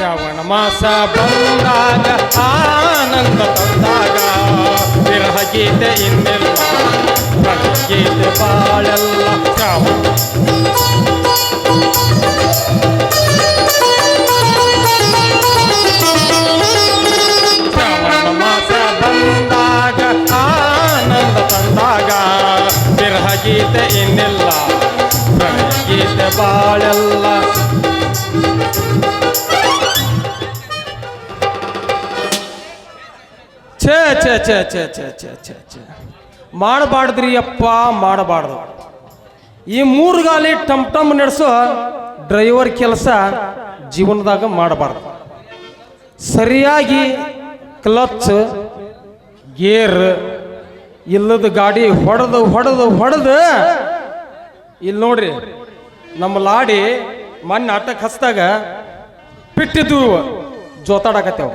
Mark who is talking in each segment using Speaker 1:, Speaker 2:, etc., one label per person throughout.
Speaker 1: ಶ್ರಾವಣ ಮಾಸ ಬಂದಾಗ ಆನಂದ ತಂದಾಗ ವಿರಹ ಗೀತೆ ಇನ್ನೆಲ್ಲ ಗೀತೆ ಬಾಳೆಲ್ಲ ಶ್ರಾವಣ. ಶ್ರಾವಣ ಮಾಸ ಬಂದಾಗ ಆನಂದ ತಂದಾಗ ವಿರಹ ಗೀತೆ ಇನ್ನಿಲ್ಲ ಗೀತೆ ಬಾಳೆಲ್ಲ. ಛೇ ಛೇ ಛೇ ಛೇ ಛೇ ಛೇ ಛೇ ಛೇ. ಮಾಡಬಾರ್ದ್ರಿ ಅಪ್ಪ, ಮಾಡಬಾರ್ದು. ಈ ಮೂರು ಗಾಲಿ ಟಮ್ ಟಮ್ ನಡೆಸೋ ಡ್ರೈವರ್ ಕೆಲಸ ಜೀವನದಾಗ ಮಾಡಬಾರ್ದು. ಸರಿಯಾಗಿ ಕ್ಲಚ್, ಗೇರ್, ಇಲ್ಲದ ಗಾಡಿ ಹೊಡೆದು ಹೊಡೆದು ಹೊಡೆದು ಇಲ್ಲಿ ನೋಡ್ರಿ, ನಮ್ಮ ಲಾಡಿ ಮೊನ್ನೆ ಆಟಕ್ಕೆ ಹಚ್ಚಿದಾಗ ಬಿಟ್ಟಿದ್ದು ಜೋತಾಡಕತ್ತೇವು.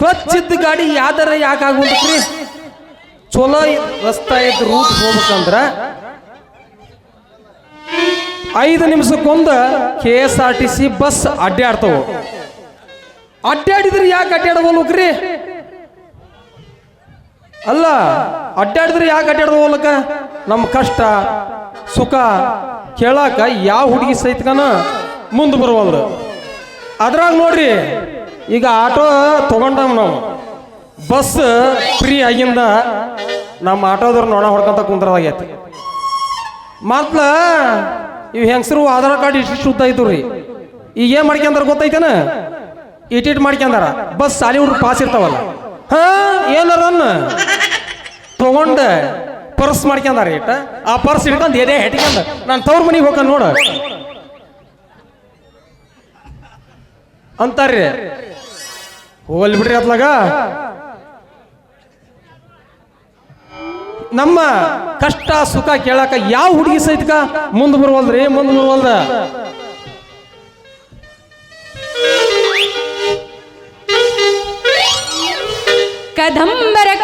Speaker 1: ಕ್ಲಚ್ ಇದ್ದ ಗಾಡಿ ಯಾವ್ದಾರ ಯಾಕೆ ಆಗುಂದ್ರಿ ಚಲೋ ರಸ್ತಾ ಇದ್ದ ರೂಟ್ ಹೋಗ್ಬೇಕಂದ್ರ ಐದು ನಿಮಿಷಕ್ಕೊಂದು K S R T C bus ಅಡ್ಡಾಡ್ತವ ಅಡ್ಡಾಡಿದ್ರೆ ಯಾಕೆ ಅಡ್ಡಾಡವಲ್ರಿ ಅಲ್ಲ ಅಡ್ಡಾಡಿದ್ರೆ ಯಾಕೆ ಅಡ್ಡಾಡವಲ್ಲಕ ನಮ್ಮ ಕಷ್ಟ, ಸುಖ ಕೇಳಾಕ ಯಾವ ಹುಡುಗಿ ಸಹಿತಕನ ಮುಂದೆ ಬರುವಲ್ರು. ಅದ್ರಾಗ ನೋಡ್ರಿ ಈಗ ಆಟೋ ತಗೊಂಡವ್ ನಾವು. ಬಸ್ ಫ್ರೀ ಆಗಿಂದ ನಮ್ಮ ಆಟೋದವ್ರು ನೋಡ ಹೊಡ್ಕೊಂತ ಕುಂದ್ರದಾಗೈತಿ. ಮತ್ಲ ಇವು ಹೆಂಗಸರು ಆಧಾರ್ ಕಾರ್ಡ್ ಇಷ್ಟು ಶುದ್ಧ ಇದ್ದು ರೀ ಈಗ ಏನ್ ಮಾಡ್ಕೊಂಡಾರ ಗೊತ್ತೈತೇನ? ಇಟಿಟ್ ಮಾಡ್ಕೊಂಡಾರ. ಬಸ್ ಸಾಲಿ ಹುಡುಗ ಪಾಸ್ ಇರ್ತಾವಲ್ಲ. ಹಾ, ಏನಾರ ತಗೊಂಡ ಪರ್ಸ್ ಮಾಡ್ಕೊಂಡಾರ ಇಟ್ಟ. ಆ ಪರ್ಸ್ ಹಿಡ್ಕೊಂಡು ಎದೆ ಹೆಟ್ಕೊಂಡ ನಾನು ತವ್ರ ಮನೆಗೆ ಹೋಗ ನೋಡ. ಅಂತಾರ್ರಿ. ಹೋಗಲ್ ಬಿಡ್ರಿ ಅತ್ಲಾಗ. ನಮ್ಮ ಕಷ್ಟ ಸುಖ ಕೇಳಾಕ ಯಾವ ಹುಡುಗಿ ಸಹಿತಕ ಮುಂದೆ ಬರುವಲ್ರಿ ಮುಂದೆ ಬರುವಲ್ದ?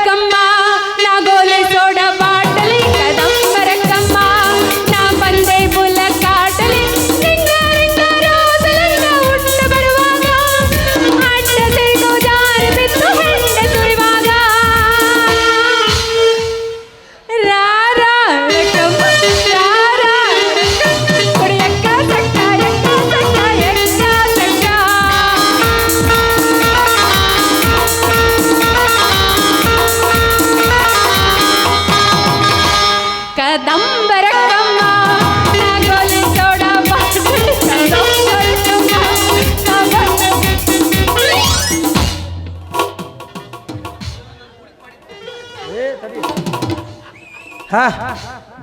Speaker 2: ಕಮ್ಮ ನಾಗೋಲೆ ಸೋಡ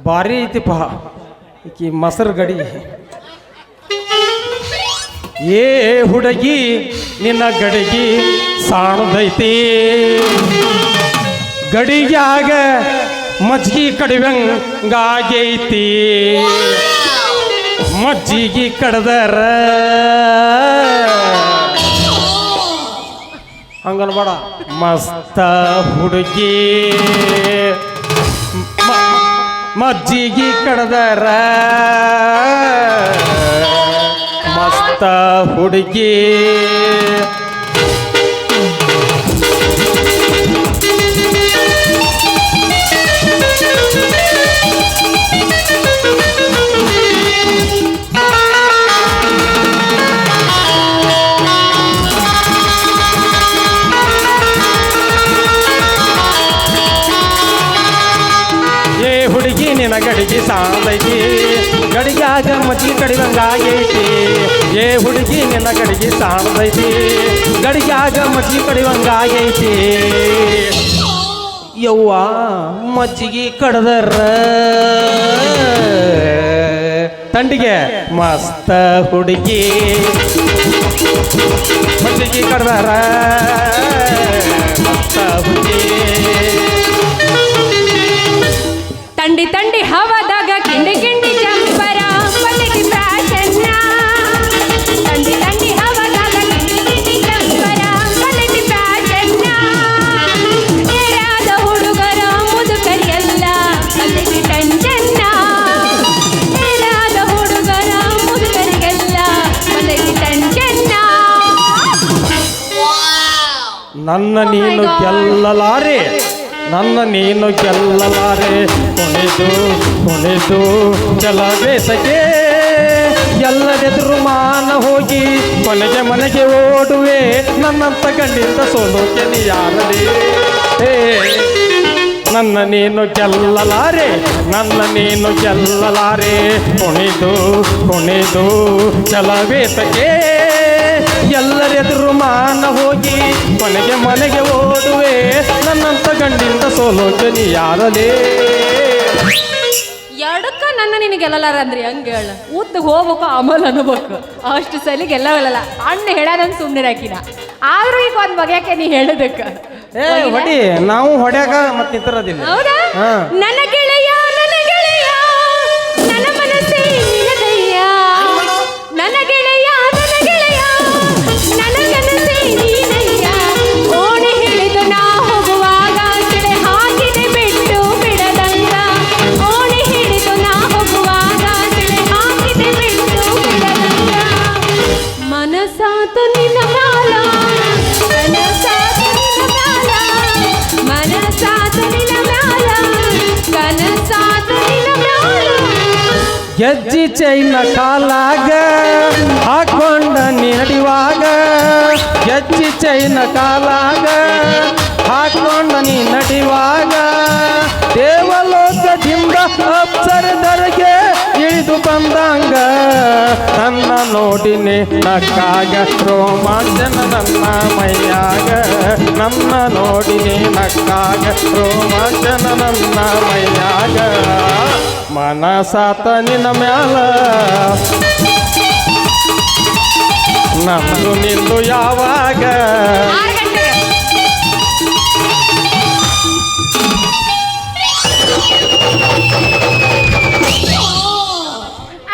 Speaker 1: ಭಾರಿ ಐತಿಪ್ಪ ಈಕಿ ಮೊಸರು ಗಡಿ. ಏ ಹುಡುಗಿ, ನಿನ್ನ ಗಡಿಗಿ ಸಾಣದೈತಿ. ಗಡಿಗ್ಯಾಗ ಮಜ್ಗಿ ಕಡಿವಂಗಾಗೈತಿ. ಮಜ್ಜಿಗೆ ಕಡದರ. ಹಂಗನ್ಬೇಡ ಮಸ್ತ ಹುಡುಗಿ. ಮಜ್ಜಿಗೆ ಕಡದರ. ಮಸ್ತ ಹುಡುಗಿ. ಗಡಿಗೆ ಸಾಂದೈತಿ ಗಡಿಗಾಗ ಮಜ್ಜಿಗೆ ಕಡಿವಂಗಾಗೈತಿ. ಏ ಹುಡುಗಿ, ನಿನ್ನ ಗಡಿಗೆ ಸಾಂದೈತಿ ಗಡಿಗಾಗ ಮಜ್ಜಿಗೆ ಕಡಿವಂಗಾಗೈತಿ. ಯವ್ವ, ಮಜ್ಜಿಗೆ ಕಡದರ. ತಂಡಿಗೆ, ಮಸ್ತ ಹುಡುಗಿ. ಮಜ್ಜಿಗೆ ಕಡದರ. ಮಸ್ತ ಹುಡುಗಿ.
Speaker 2: ತಂಡಿ ತಂಡಿ ಹವಾದಾಗ ಕಿಂಡಿ ಕಿಂಡಿ ಚಂಪರ ಪಲ್ಲಿಗೆ ಪ್ರಾಚನ್ನ ತಂಡಿ ತಂಡಿ ಹವಾದಾಗ ಕಿಂಡಿ ಕಿಂಡಿ ಚಂಪರ ಪಲ್ಲಿಗೆ ಪ್ರಾಚನ್ನ ಏರಾದ ಹುಡುಗರ ಮುದುಕರಿಯಲ್ಲ ಪಲ್ಲಿಗೆ ಟಂಚನ್ನ ಏರಾದ ಹುಡುಗರ ಮುದುಕರಿಗೆಲ್ಲ ಪಲ್ಲಿಗೆ ಟಂಚನ್ನ
Speaker 1: ನನ್ನ ನೀನು
Speaker 2: oh
Speaker 1: ಗೆಲ್ಲಲಾರೆ. ನನ್ನ ನೀನು ಗೆಲ್ಲಲಾರೆ. ಕುಣಿದು ಕುಣಿದು ಜಲಬೇಸಗೆ ಎಲ್ಲರೆದುರು ಮಾನ ಹೋಗಿ ಕೊನೆಗೆ ಮನೆಗೆ ಓಡುವೆ. ನನ್ನಂತ ಗಂಡಿಂದ ಸೋಲೋಕೆ ನೀ ಹೇ, ನನ್ನ ನೀನು ಗೆಲ್ಲಲಾರೆ. ನನ್ನ ನೀನು ಗೆಲ್ಲಲಾರೆ. ಕುಣಿದು ಕುಣಿದು ಚಲವೇತಕ್ಕೆ ಎಲ್ಲರೆದುರು ಮಾನ ಹೋಗಿ ಮನೆಗೆ ಮನೆಗೆ ಓಡುವೆ ನನ್ನಂತ ಗಂಡಿಂದ ಸೋಲೋಕೆ ನೀ ಯಾರಲೇ?
Speaker 2: ಎಡಕ್ಕ ನನ್ನ ನಿನಗೆ ಗೆಲ್ಲಲಾರ ಅಂದ್ರಿ ಹಂಗೆ ಹೇಳ. ಉದ್ದ ಹೋಗ್ಬೇಕು ಆಮೇಲೆ ಅನ್ಬೇಕು. ಅಷ್ಟು ಸಲಿ ಗೆಲ್ಲವಲ್ಲ ಅಣ್ಣ ಹೇಳಾನಂತ ಸುಮ್ಮನೆ ಹಾಕಿನ ಆದ್ರೂ ಈಗ ಒಂದ್ ಬಗೆಯಕ್ಕೆ ನೀ ಹೇಳದಕ್ಕ.
Speaker 1: ಏ ಹೊಡಿ ನಾವು ಹೊಡ್ಯಾಕ ಮತ್ತೆ ನಿಂತಿರೋದಿಲ್ಲ.
Speaker 2: ಹೌದಾ? ನನ್ನ ಗೆಳೆಯ
Speaker 1: ಗೆಜ್ಜಿ ಚೈನ ಕಾಲಾಗ ಹಾಕೊಂಡ ನಡಿವಾಗ ಹೆಜ್ಜಿ ಚೈನ ಕಾಲಾಗ ಹಾಕೊಂಡ ನೀ ನಡಿವಾಗ ದೇವಲೋಕದಿಂದ ಅಪ್ಸರದರಿಗೆ ಇಳಿದು ಬಂದಂಗ. ನನ್ನ ನೋಡಿನಿ ನಕ್ಕಾಗ ರೋಮಾಂಚನ ನನ್ನ ಮೈಯಾಗ. ನನ್ನ ನೋಡಿನಿ ನಕ್ಕಾಗ ರೋಮಾಂಚನ ನನ್ನ ಮೈಯಾಗ. ಮನಸಾತ ನಿನ್ನ ಮ್ಯಾಲ ನಮ್ದು ನಿಂದು ಯಾವಾಗ?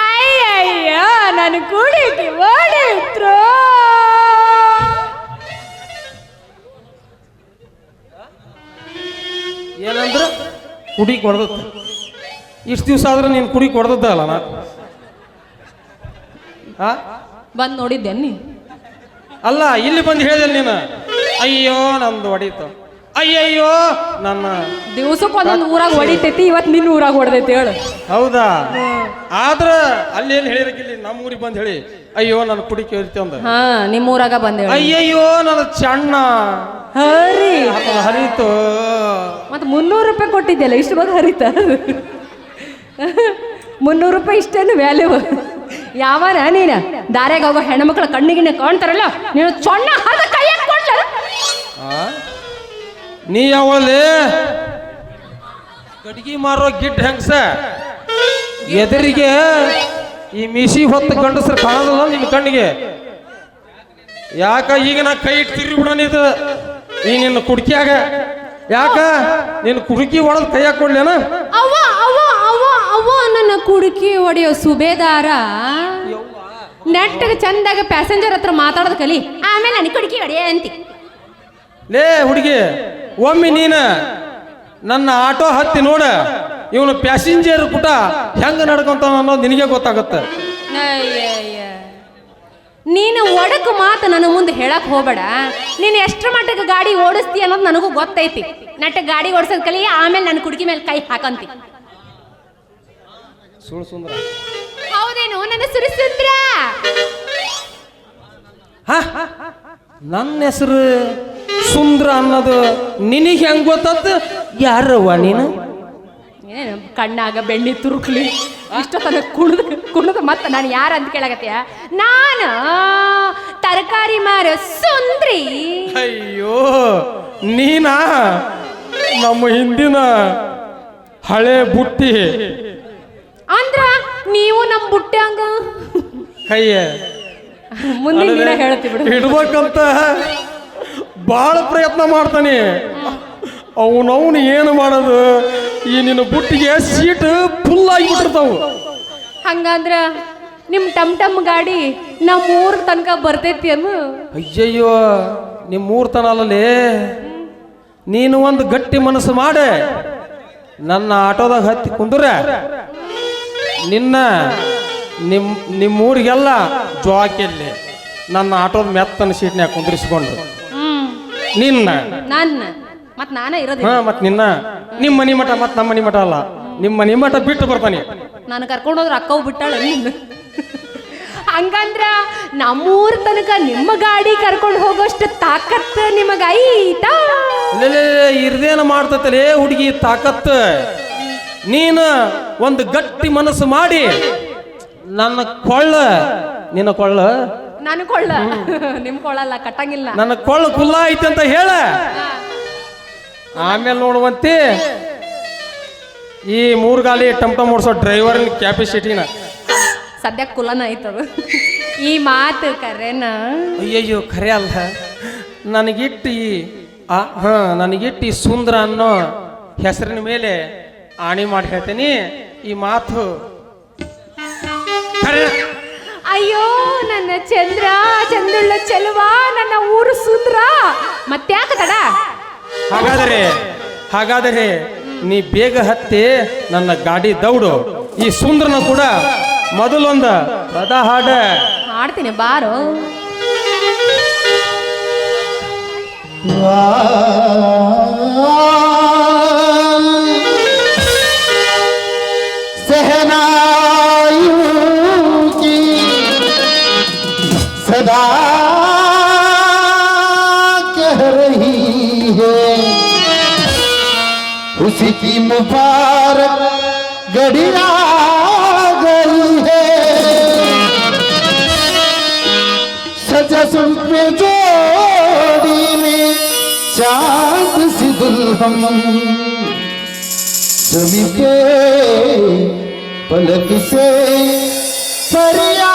Speaker 2: ಅಯ್ಯಯ್ಯ ನನ್ನ ಕುಡಿಗೆ ಓಡಿತ್ರು
Speaker 1: ಏನಂದ್ರ ಕುಡಿ ಕೊಡ್ದತ್ತ ಇಷ್ಟು ದಿವಸ ಆದ್ರೆ ನೀನು ಕುಡಿ ಕೊಡ್ದದ್ದ ಅಲ್ಲ ನಾ.
Speaker 2: ಬಂದು ನೋಡಿದ್ದೆ ನೀ.
Speaker 1: ಅಲ್ಲ ಇಲ್ಲಿ ಬಂದು ಹೇಳಿದೆ ನೀನು. ಅಯ್ಯೋ ನಂದು ಹೊಡಿತು. ಅಯ್ಯಯ್ಯೋ ನನ್ನ
Speaker 2: ದಿವಸಕ್ಕೆ ಒಂದೊಂದು ಊರಾಗ ಹೊಡಿತೈತಿ ಇವತ್ತು ನಿನ್ನ ಊರಾಗ ಹೊಡೆದೈತಿ ಹೇಳು.
Speaker 1: ಹೌದಾ? ಆದ್ರ ಅಲ್ಲೇನು ಏನು ಹೇಳಿರಕ್ಕಿಲ್ಲ ನಮ್ಮ ಊರಿಗೆ ಬಂದು ಹೇಳಿ. ಅಯ್ಯೋ ನನ್ನ ಕುಡಿ ಕೇಳ್ತಿ ಅಂದ.
Speaker 2: ಹಾ ನಿಮ್ಮ ಊರಾಗ ಬಂದೆ
Speaker 1: ಅಯ್ಯಯ್ಯೋ ನನ್ನ ಚಣ್ಣ.
Speaker 2: ಹರಿ
Speaker 1: ಹರಿತು.
Speaker 2: ಮತ್ತೆ ಮುನ್ನೂರು ರೂಪಾಯಿ ಕೊಟ್ಟಿದ್ದೆಲ್ಲ ಇಷ್ಟು ಬಂದು ಹರಿತ? ಮುನ್ನೂರು ರೂಪಾಯಿ ಇಷ್ಟೇನು ವ್ಯಾಲ್ಯೂ ಯಾವನ ನೀನ ದಾರ್ಯಾಗ ಹೋಗೋ ಹೆಣ್ಮಕ್ಳ ಕಣ್ಣಿಗಿನ ಕಾಣ್ತಾರಲ್ಲ? ನೀನು ಚೊಣ್ಣ
Speaker 1: ಕೈ? ನೀ ಯಾವಲ್ಲಿ ಕಟ್ಗಿ ಮಾರೋ ಗಿಡ್ ಹೆಂಗ್ಸ? ಎದುರಿಗೆ ಈ ಮಿಸಿ ಹೊತ್ತು ಗಂಡಸ್ರು ಕಾಣೋದ ನಿನ್ನ ಕಣ್ಣಿಗೆ? ಯಾಕ ಈಗ ನಾ ಕೈ ಇಟ್ಟು ಬಿಡೋಣ ಇದು? ಈ ನಿನ್ನ ಕುಡ್ಕಿಯಾಗ? ಯಾಕ? ನಿನ್ನ ಕುಡುಕಿ ಒಳದ್ ಕೈಯಾಗ ಕೊಡ್ಲೇನ?
Speaker 2: ಕುಡುಕಿ ಹೊಡೆಯೋ ಸುಬೇದಾರ? ನೆಟ್ಟಗೆ ಚಂದಾಗ ಪ್ಯಾಸೆಂಜರ್ ಹತ್ರ ಮಾತಾಡೋದು ಕಲಿ. ಆಮೇಲೆ ನನಗೆ ಕುಡುಕಿ ಹೊಡೆಯ ಅಂತಿ.
Speaker 1: ಲೇ ಹುಡುಗಿ ಒಮ್ಮೆ ನೀನ ನನ್ನ ಆಟೋ ಹತ್ತಿ ನೋಡ ಇವನು ಪ್ಯಾಸೆಂಜರ್ ಪುಟ ಹೆಂಗ ನಡ್ಕೊಂತ ಅನ್ನೋದು ನಿನಗೆ ಗೊತ್ತಾಗುತ್ತೆ.
Speaker 2: ನೀನು ಒಡಕು ಮಾತು ನನ್ನ ಮುಂದೆ ಹೇಳಕ್ ಹೋಗಬೇಡ. ನೀನು ಎಷ್ಟರ ಮಟ್ಟಕ್ಕೆ ಗಾಡಿ ಓಡಿಸ್ತಿ ಅನ್ನೋದು ನನಗೂ ಗೊತ್ತೈತಿ. ನಟ್ಟ ಗಾಡಿ ಓಡಿಸೋದ್ ಕಲಿ ಆಮೇಲೆ ನನ್ನ ಕುಡುಕಿ ಮೇಲೆ ಕೈ ಹಾಕಂತಿ.
Speaker 1: ಸುಳ್ಳು ಸುಂದರ.
Speaker 2: ಹೌದೇನು? ನನ್ನ ಹೆಸರು ಸುಂದ್ರ.
Speaker 1: ಹ? ನನ್ನ ಹೆಸರು ಸುಂದ್ರ ಅನ್ನೋದು ನಿನಗೆ ಹೆಂಗ್ ಗೊತ್ತದ ಯಾರವ್ವ ನೀನು?
Speaker 2: ಕಣ್ಣಾಗ ಬೆಣ್ಣಿ ತುರುಕ್ಲಿ. ಇಷ್ಟ ತನಕ ಕುಣಿದು ಕುಣಿದು ಮತ್ತೆ ನಾನು ಯಾರು ಅಂತ ಕೇಳಕತ್ತೀಯ? ನಾನು ತರಕಾರಿ ಮಾರ ಸುಂದ್ರಿ.
Speaker 1: ಅಯ್ಯೋ ನೀನಾ? ನಮ್ಮ ಹಿಂದಿನ ಹಳೆ ಬುಟ್ಟಿ.
Speaker 2: ಅಂದ್ರ ನೀವು ನಮ್ಮ ಬುಟ್ಟ್ಯಾಂಗ
Speaker 1: ಕೈಯ
Speaker 2: ಮುಂದಿನ ದಿನ ಹೇಳ್ತಿ ಬಿಡು.
Speaker 1: ಇಡ್ಬೇಕಂತ ಭಾಳ ಪ್ರಯತ್ನ ಮಾಡ್ತಾನೆ. ಅವನವನು ಏನು ಮಾಡೋದು? ಈ ನಿನ್ನ ಬುಟ್ಟಿಗೆ ಸೀಟ್ ಫುಲ್ ಆಗಿಬಿಟ್ಟಿರ್ತಾವು
Speaker 2: ಹಂಗಂದ್ರ ನಿಮ್ ಟಮ್ ಟಮ್ ಗಾಡಿ ನಮ್ಮ ಊರ್ ತನಕ ಬರ್ತೈತಿ ಅನ್ನು?
Speaker 1: ಅಯ್ಯಯ್ಯೋ ನಿಮ್ಮ ತನ ಅಲ್ಲಲ್ಲಿ ನೀನು ಒಂದು ಗಟ್ಟಿ ಮನಸ್ಸು ಮಾಡಿ. ನನ್ನ ಆಟೋದಾಗ ಹತ್ತಿ ಕುಂದ್ರೆ. ನಿನ್ನ ನಿಮ್ಮ ನಿಮ್ಮೂರಿಗೆಲ್ಲ ಜೋಕೆಲ್ಲಿ ನನ್ನ ಆಟೋದ ಮೆತ್ತನ ಸೀಟ್ನ್ಯಾಗ ಕುಂದ್ರಿಸ್ಕೊಂಡು ನಿನ್ನ.
Speaker 2: ನನ್ನ. ಮತ್ ನಾನೇ ಇರೋದು
Speaker 1: ಹಾ ಮತ್ ನಿನ್ನ. ನಿಮ್ಮ ಮನಿ ಮಠ ಮತ್ ನಮ್ಮ ಮನಿ ಮಠ ಅಲ್ಲ. ನಿಮ್ಮ ಮನಿ ಮಠ ಬಿಟ್ಟು ಬರ್ತಾನೆ.
Speaker 2: ನಾನು ಕರ್ಕೊಂಡು ಹೋದ್ರೆ ಅಕ್ಕವು ಬಿಟ್ಟಾಳ ನಿನ್ನ. ಹಂಗಂದ್ರ ನಮ್ಮೂರ್ ತನಕ ನಿಮ್ಮ ಗಾಡಿ ಕರ್ಕೊಂಡು ಹೋಗೋಷ್ಟು ತಾಕತ್ ನಿಮಗ ಐತಾ
Speaker 1: ಇರ್ದೇನ ಮಾಡ್ತತಲೇ ಹುಡುಗಿ ತಾಕತ್. ನೀನು ಒಂದು ಗಟ್ಟಿ ಮನಸ್ಸು ಮಾಡಿ ನನ್ನ ಕೊಳ್ಳ ನಿನ್ನ ಕೊಳ್ಳ?
Speaker 2: ನನ್ನ ಕೊಳ್ಳ. ನಿಮ್ ಕೊಳ್ಳಲ್ಲ ಕಟ್ಟಂಗಿಲ್ಲ.
Speaker 1: ನನ್ನ ಕೊಳ್ಳ ಕುಲ್ಲ ಐತಿ ಅಂತ ಹೇಳ. ಆಮೇಲೆ ನೋಡುವಂತೆ ಈ ಮೂರು ಗಾಲಿ ಟಮ್ ಟಮ್ ಓಡಿಸೋ ಡ್ರೈವರ್ ಕ್ಯಾಪಿಸಿಟಿನ
Speaker 2: ಸದ್ಯ ಕುಲನ ಐತದ ಈ ಮಾತು ಕರೆನ.
Speaker 1: ಅಯ್ಯಯ್ಯೋ ಖರೆ ಅಲ್ಲ. ನನಗಿಟ್ಟು ಈ ಆ ಹಾ ನನಗಿಟ್ಟು ಈ ಸುಂದರ ಅನ್ನೋ ಹೆಸರಿನ ಮೇಲೆ ಆಣಿ ಮಾಡಿ ಹೇಳ್ತೇನೆ ಈ ಮಾತು.
Speaker 2: ಅಯ್ಯೋ ನನ್ನ ಚಂದ್ರ ಚಂದ್ರುಳ್ಳ ಚೆಲುವ ನನ್ನ ಊರು ಸುಂದ್ರ. ಮತ್ತ್ಯಾಕ ತಡ?
Speaker 1: ಹಾಗಾದರೆ ಹಾಗಾದರೆ ನೀ ಬೇಗ ಹತ್ತಿ ನನ್ನ ಗಾಡಿ ದೌಡು. ಈ ಸುಂದ್ರನ ಕೂಡ ಮೊದಲೊಂದ ಪದ ಹಾಡ.
Speaker 2: ಹಾಡ್ತೀನಿ ಬಾರು.
Speaker 3: ವಾ सदा कह रही है। उसी की मुबारक गड़िया गई है। सजा सुन पे जोड़ी में चाँद सी दुल्हन जमी के पलक से परिया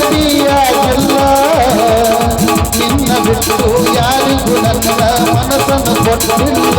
Speaker 3: ಗಟ್ಟಿಯಾಗಿಲ್ಲ ನಿನ್ನ ಬಿಟ್ಟು ಯಾರಿಗೂ ನನ್ನ ಮನಸ್ಸನ್ನು ಕೊಟ್ಟಿಲ್ಲ.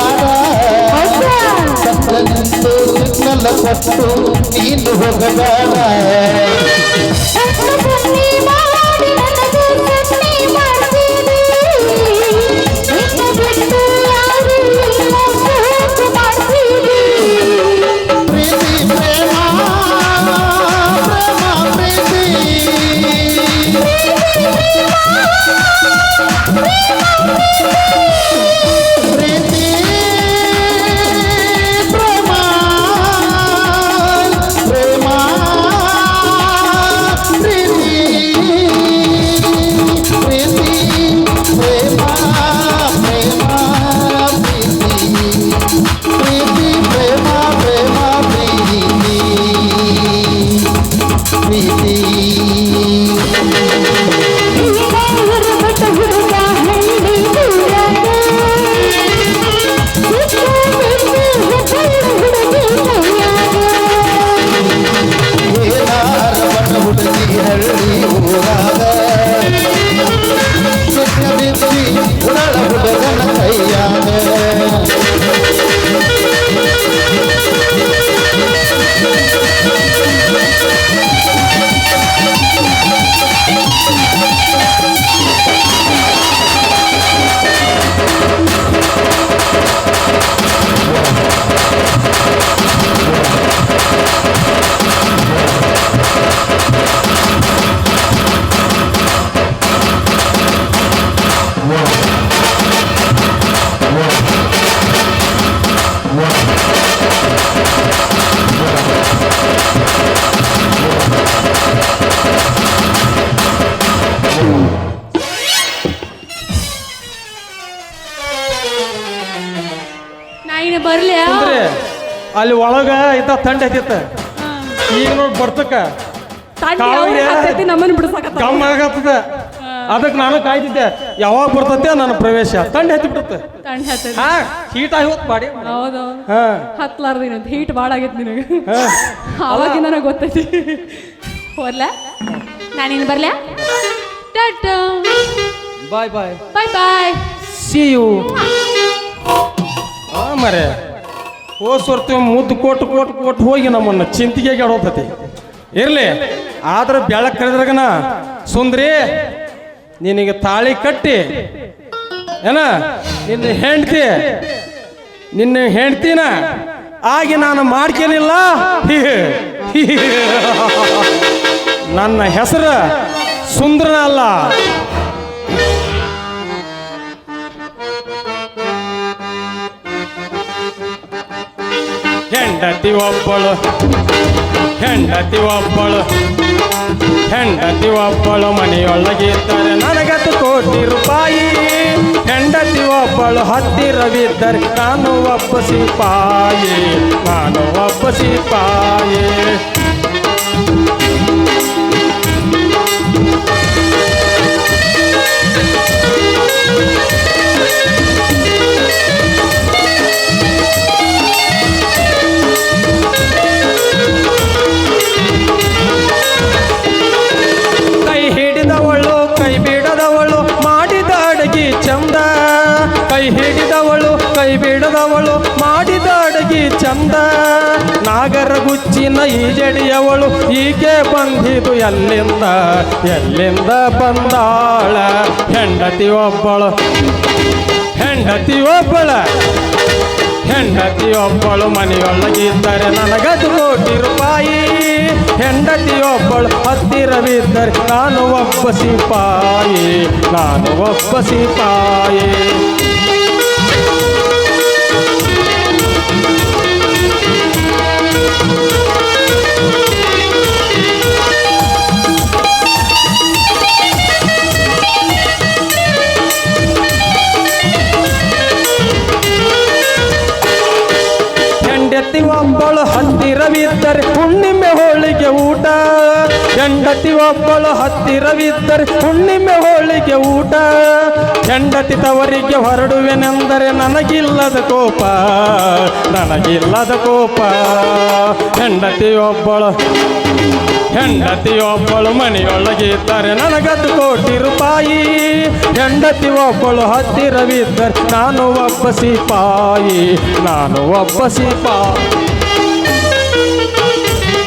Speaker 3: ಸಿಗ್ನಲ್ ಕೊಟ್ಟು ನೀನು ಹೋಗಬೇಡ
Speaker 1: ಅಲ್ಲಿ ಒಳಗ ಇಂತ ತಂಡ ಹತ್ತಿತ್ತ ಈಗ ನೋಡಿ ಬರ್ತಕ
Speaker 2: ತಂಡ
Speaker 1: ಕಾವ್ಯ.
Speaker 2: ನಮ್ಮನ್ನ ಬಿಡ್ಸಕತ್ತ
Speaker 1: ಕಮ್ಮ ಆಗತ್ತದ ಅದಕ್ಕೆ ನಾನು ಕಾಯ್ತಿದ್ದೆ ಯಾವಾಗ ಬರ್ತತೆ ನನ್ನ ಪ್ರವೇಶ. ತಂಡ ಹತ್ತಿ ಬಿಡುತ್ತೆ ಹಾ ಹೀಟ್ ಆಗಿ ಹೋತ್ ಮಾಡಿ
Speaker 2: ಹೌದು
Speaker 1: ಹಾ
Speaker 2: ಹತ್ಲಾರ್ದಿನ ಹೀಟ್ ಭಾಳ ಆಗೈತೆ ನಿನಗೆ. ಅವಾಗಿಂದ ನನಗೆ ಗೊತ್ತೈತಿ? ಹೋದ್ಲ? ನಾನಿನ್ನು ಬರ್ಲ್ಯಾ Tata.
Speaker 1: Bye
Speaker 2: bye. Bye
Speaker 1: bye see you ಮರೆ. ಹೋದ್ ಸರ್ತಿ ಮುದ್ದು ಕೊಟ್ಟು ಕೊಟ್ಟು ಕೊಟ್ಟು ಹೋಗಿ ನಮ್ಮನ್ನ ಚಿಂತಿಗೆ ಆಡೋತತಿ ಇರ್ಲಿ, ಆದ್ರೆ ಬೆಳಕ್ ಕರೆದ್ರಾಗನ ಸುಂದ್ರಿ, ನಿನಗೆ ತಾಳಿ ಕಟ್ಟಿ, ಏನ, ನಿನ್ನ ಹೆಂಡ್ತಿ, ನಿನ್ನ ಹೆಂಡ್ತಿನ ಆಗಿ ನಾನು ಮಾಡ್ಕೇನಿಲ್ಲ? ನನ್ನ ಹೆಸರು ಸುಂದ್ರನ ಅಲ್ಲ. ಹೆಂಡತಿ ಒಬ್ಬಳು ಹೆಂಡತಿ ಒಬ್ಬಳು ಹೆಂಡತಿ ಒಬ್ಬಳು ಮನೆಯೊಳಗಿದ್ದರೆ ನನಗತ್ತು ಕೋಟಿ ರೂಪಾಯಿ. ಹೆಂಡತಿ ಒಬ್ಬಳು ಹತ್ತಿರವಿದ್ದರೆ ನಾನು ಒಬ್ಬ ಸಿಪಾಯಿ, ನಾನು ಒಬ್ಬ ಸಿಪಾಯಿ. ಕೈ ಹಿಡಿದವಳು, ಕೈ ಬಿಡದವಳು, ಮಾಡಿದ ಅಡಗಿ ಚಂದ. ನಾಗರ ಗುಚ್ಚಿನ ಈ ಜಡಿಯವಳು ಹೀಗೆ ಬಂದಿದು ಎಲ್ಲಿಂದ? ಎಲ್ಲಿಂದ ಬಂದಾಳ? ಹೆಂಡತಿ ಒಬ್ಬಳು. ಹೆಂಡತಿ ಒಬ್ಬಳ. ಹೆಂಡತಿ ಒಬ್ಬಳು ಮನೆಯೊಳಗಿದ್ದರೆ ನನಗದು ಕೋಟಿ ರೂಪಾಯಿ. ಹೆಂಡತಿ ಒಬ್ಬಳು ಹತ್ತಿರವಿದ್ದರೆ ನಾನು ಒಬ್ಬ ಸಿಪಾಯಿ. ನಾನು ಒಬ್ಬ ಸಿಪಾಯಿ. ಹೆಂಡತಿ ಒಬ್ಬಳು ಹತ್ತಿರವಿದ್ದರೆ ಹುಣ್ಣಿಮೆ ಹೋಳಿಗೆ ಊಟ. ಹೆಂಡತಿ ತವರಿಗೆ ಹೊರಡುವೆನೆಂದರೆ ನನಗಿಲ್ಲದ ಕೋಪ. ನನಗಿಲ್ಲದ ಕೋಪ. ಹೆಂಡತಿ ಒಬ್ಬಳು ಹೆಂಡತಿ ಒಬ್ಬಳು ಮನೆಯೊಳಗಿದ್ದರೆ ನನಗದು ಕೋಟಿ ರೂಪಾಯಿ. ಹೆಂಡತಿ ಒಬ್ಬಳು ಹತ್ತಿರವಿದ್ದರೆ ನಾನು ಒಬ್ಬ ಸಿಪಾಯಿ. ನಾನು ಒಬ್ಬ ಸಿಪಾಯಿ.